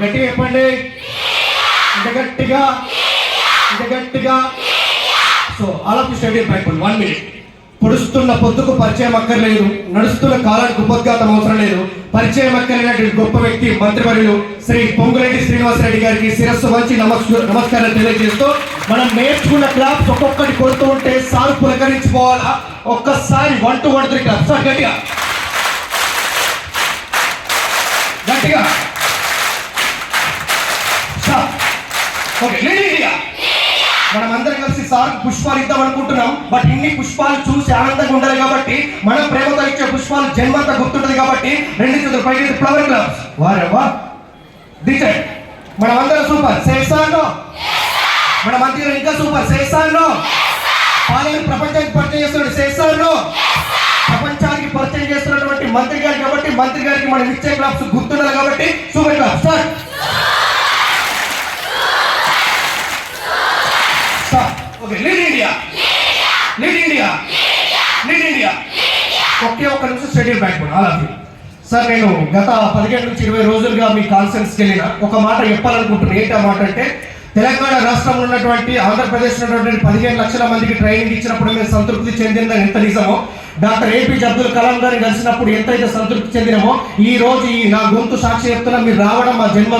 గట్టిగా చెప్పండి. ఇంత గట్టిగా ఇంత గట్టిగా. So all study Bible one minute పొడుస్తున్న పొద్దుకు పరిచయం అక్కర్లేదు. నడుస్తున్న కాలానికి ఉపద్ఘాతం అవసరం లేదు. పరిచయం అక్కర్లేనటువంటి గొప్ప వ్యక్తి మంత్రివర్యులు శ్రీ పొంగురెడ్డి శ్రీనివాసరెడ్డి గారికి శిరస్సు వంచి నమస్క నమస్కారం తెలియజేస్తూ మనం నేర్చుకున్న క్లాప్స్ ఒక్కొక్కటి కొడుతూ ఉంటే సార్ పులకరించుకోవాలా? ఒక్కసారి one two one three claps sir గట్టిగా. గట్టిగా. మనం అందరం కలిసి సార్ పుష్పాలు ఇద్దాం అనుకుంటున్నాం. బట్ ఇన్ని పుష్పాలు చూసి ఆనందంగా ఉండాలి కాబట్టి మన ప్రేమతో ఇచ్చే పుష్పాలు జన్మంతా గుర్తుంటది కాబట్టి రెండు చేతులు పైకి ఫ్లవర్ గ్లాస్ వారవ్వా? వా దిచండి మనం అందరం సూపర్ చేస్తాను మన మంత్రి ఇంకా సూపర్ చేస్తాను పాలన ప్రపంచానికి పరిచయం చేస్తున్నాడు చేస్తాను ప్రపంచానికి పరిచయం చేస్తున్నటువంటి మంత్రి గారు కాబట్టి మంత్రి గారికి మనం ఇచ్చే క్లాప్స్ గుర్తుండాలి కాబట్టి super clap sir stop okay lead India lead India lead India ఒకే ఒక్క నిమిషం స్టడీ బ్యాక్ ఆల్ సార్ నేను గత పదిహేను నుంచి ఇరవై రోజులుగా మీ కాన్ఫరెన్స్కి వెళ్ళిన ఒక మాట చెప్పాలనుకుంటున్నాను ఏంటి ఆ మాట అంటే తెలంగాణ రాష్ట్రంలో ఉన్నటువంటి ఆంధ్రప్రదేశ్ ఉన్నటువంటి పదిహేను లక్షల మందికి ట్రైనింగ్ ఇచ్చినప్పుడు మేము సంతృప్తి చెందిందని ఎంత నిజమో? డాక్టర్ ఏపీజే అబ్దుల్ కలాం గారిని కలిసినప్పుడు ఎంతైతే సంతృప్తి చెందినమో ఈ రోజు ఈ నా గొంతు సాక్షి చెప్తున్నా మీరు రావడం మా జన్మ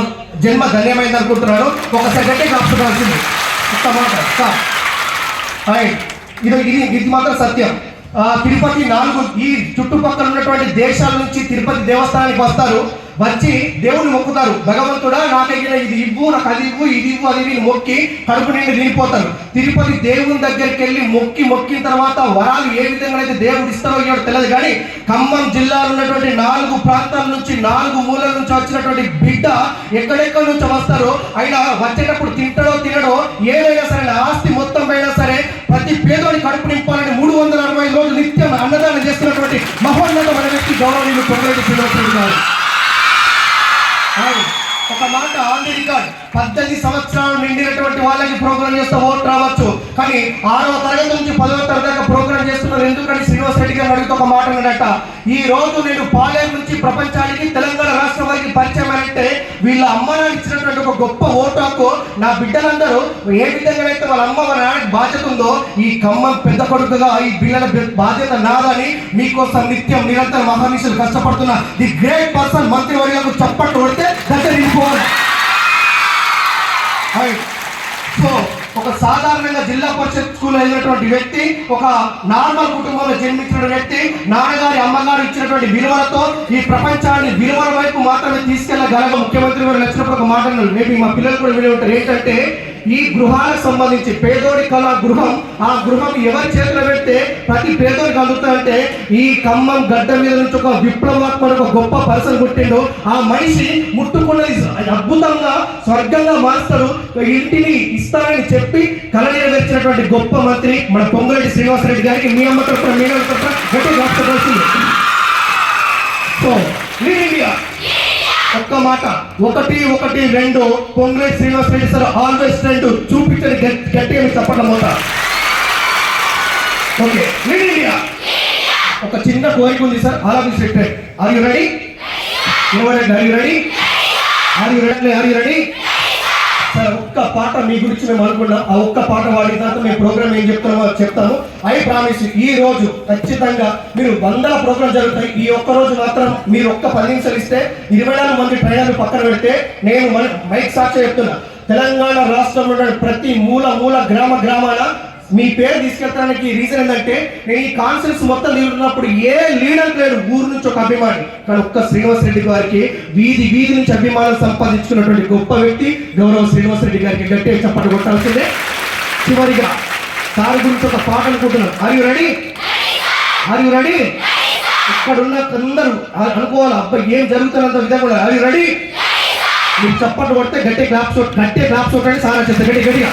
జన్మ ధన్యమైంది అనుకుంటున్నాను. ఒక గట్టి కాపుకోవాల్సింది ఒక్క మాట. సార్ ఇది ఇది మాత్రం సత్యం. తిరుపతి నాలుగు ఈ చుట్టుపక్కల ఉన్నటువంటి దేశాల నుంచి తిరుపతి దేవస్థానానికి వస్తారు. వచ్చి దేవుని మొక్కుతారు. భగవంతుడా నాకైనా ఇది ఇవ్వు నాకు అది ఇవ్వు ఇది ఇవ్వు అది వీళ్ళు మొక్కి కడుపు నిండి నిండిపోతారు. తిరుపతి దేవుని దగ్గరికి వెళ్ళి మొక్కి మొక్కిన తర్వాత వరాలు ఏ విధంగా అయితే దేవుడు ఇస్తారో ఇవ్వడో తెలియదు కానీ ఖమ్మం జిల్లాలో ఉన్నటువంటి నాలుగు ప్రాంతాల నుంచి నాలుగు మూలల నుంచి వచ్చినటువంటి బిడ్డ ఎక్కడెక్కడ నుంచి వస్తారో అయినా వచ్చేటప్పుడు తింటాడో తినడో ఏదైనా సరే ఆస్తి మొత్తం అయినా సరే ప్రతి పేదోని కడుపు నింపాలని మూడు వందల అరవై ఐదు రోజులు నిత్యం అన్నదానం చేస్తున్నటువంటి మహోన్నతమైన వ్యక్తి గౌరవనీయులు పొంగరెడ్డి గారు ఒక మాట ఆన్ ది రికార్డ్ పద్దెనిమిది సంవత్సరాలు నిండినటువంటి వాళ్ళకి ప్రోగ్రామ్ చేస్తే ఓట్ రావచ్చు. కానీ ఆరవ తరగతి నుంచి పదవ తరగతి దాకా ప్రోగ్రామ్ చేస్తున్నారు. ఎందుకంటే శ్రీనివాస్ రెడ్డి గారు అడిగితే ఒక మాట ఈ రోజు నేను పాలేరు నుంచి ప్రపంచానికి తెలంగాణ రాష్ట్రం వారికి పరిచయం వీళ్ళ అమ్మ నాన్న ఇచ్చినటువంటి ఒక గొప్ప ఓటు హక్కు నా బిడ్డలందరూ ఏ విధంగా అయితే వాళ్ళ అమ్మ వాళ్ళ నాన్నకి బాధ్యత ఉందో ఈ ఖమ్మం పెద్ద కొడుకుగా ఈ బిడ్డల బాధ్యత నాదని మీకోసం నిత్యం నిరంతరం మహానిషులు కష్టపడుతున్న ది గ్రేట్ పర్సన్ మంత్రి వర్గాలకు చప్పట్లు కొడితే దగ్గర ఇంకోవాలి సో ఒక సాధారణంగా జిల్లా పరిషత్ స్కూల్ అయినటువంటి వ్యక్తి ఒక నార్మల్ కుటుంబంలో జన్మించిన వ్యక్తి నాన్నగారి అమ్మగారు ఇచ్చినటువంటి విలువలతో ఈ ప్రపంచాన్ని విలువల వైపు మాత్రమే తీసుకెళ్ళగలగ ముఖ్యమంత్రి గారు నచ్చినప్పుడు ఒక మాట మేబీ మా పిల్లలు కూడా విని ఉంటారు. ఏంటంటే ఈ గృహాలకు సంబంధించి పేదోడి కళ గృహం ఆ గృహం ఎవరి చేతిలో పెడితే ప్రతి పేదోడికి అందుతాయంటే ఈ ఖమ్మం గడ్డ మీద నుంచి ఒక విప్లవాత్మక ఒక గొప్ప పర్సన్ పుట్టిండు. ఆ మనిషి ముట్టుకున్నది అద్భుతంగా స్వర్గంగా మారుస్తారు ఇంటిని ఇస్తారని చెప్పి కళ నెరవేర్చినటువంటి గొప్ప మంత్రి మన పొంగురెడ్డి శ్రీనివాసరెడ్డి గారికి మీ అమ్మ తరఫున మీ అమ్మ తరఫున గట్టి సో ఇండియా ఒక్క మాట. ఒకటి ఒకటి రెండు. పొంగులేటి శ్రీనివాస్ రెడ్డి సార్ ఆల్వేస్ రెండు. చూపించండి గట్- గట్టిగా మీకు చెప్పడం మోత ఓకే లీడ్ ఇండియా. ఒక చిన్న కోరిక ఉంది సార్ ఆల్ ఆఫ్ సెక్టెడ్ ఆర్ యు రెడీ ఎవరండి are you ready are you ready are you ready ఒక్క పాట మీ గురించి మేము అనుకున్నాం. ఆ ఒక్క పాట వాడిన తర్వాత మేము ప్రోగ్రామ్ ఏం చెప్తున్నామో చెప్తాము. ఐ ప్రామిస్ ఈ రోజు ఖచ్చితంగా మీరు వందల ప్రోగ్రామ్ జరుగుతాయి. ఈ ఒక్క రోజు మాత్రం మీరు ఒక్క పది నిమిషాలు ఇస్తే ఇరవై నాలుగు మంది ప్రయాణాలు పక్కన పెడితే నేను మైక్ సాక్షి చెప్తున్నా. తెలంగాణ రాష్ట్రంలో ప్రతి మూల మూల గ్రామ గ్రామాల మీ పేరు తీసుకెళ్ళడానికి రీజన్ ఏంటంటే నేను ఈ కాన్సెప్ట్స్ మొత్తం తిరుగుతున్నప్పుడు ఏ లీడర్ లేడు ఊరు నుంచి ఒక అభిమాని కానీ ఒక్క శ్రీనివాస్ రెడ్డి గారికి వీధి వీధి నుంచి అభిమానం సంపాదించుకున్నటువంటి గొప్ప వ్యక్తి గౌరవ శ్రీనివాస్ రెడ్డి గారికి గట్టే చప్పట్లు కొట్టాల్సిందే. చివరిగా సార్ గురించి ఒక పాట అనుకుంటున్నాను. Are you ready are you ready ఇక్కడ ఉన్న అందరూ అనుకోవాలి అబ్బాయి ఏం జరుగుతున్నంత విధంగా ఆర్ యు రెడీ మీరు చప్పట్లు కొడితే గట్టి క్లాప్స్ గట్టి క్లాప్స్ కొట్టండి. సార్ వచ్చేస్తే గట్టి గట్టిగా.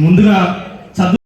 ముందుగా చదువు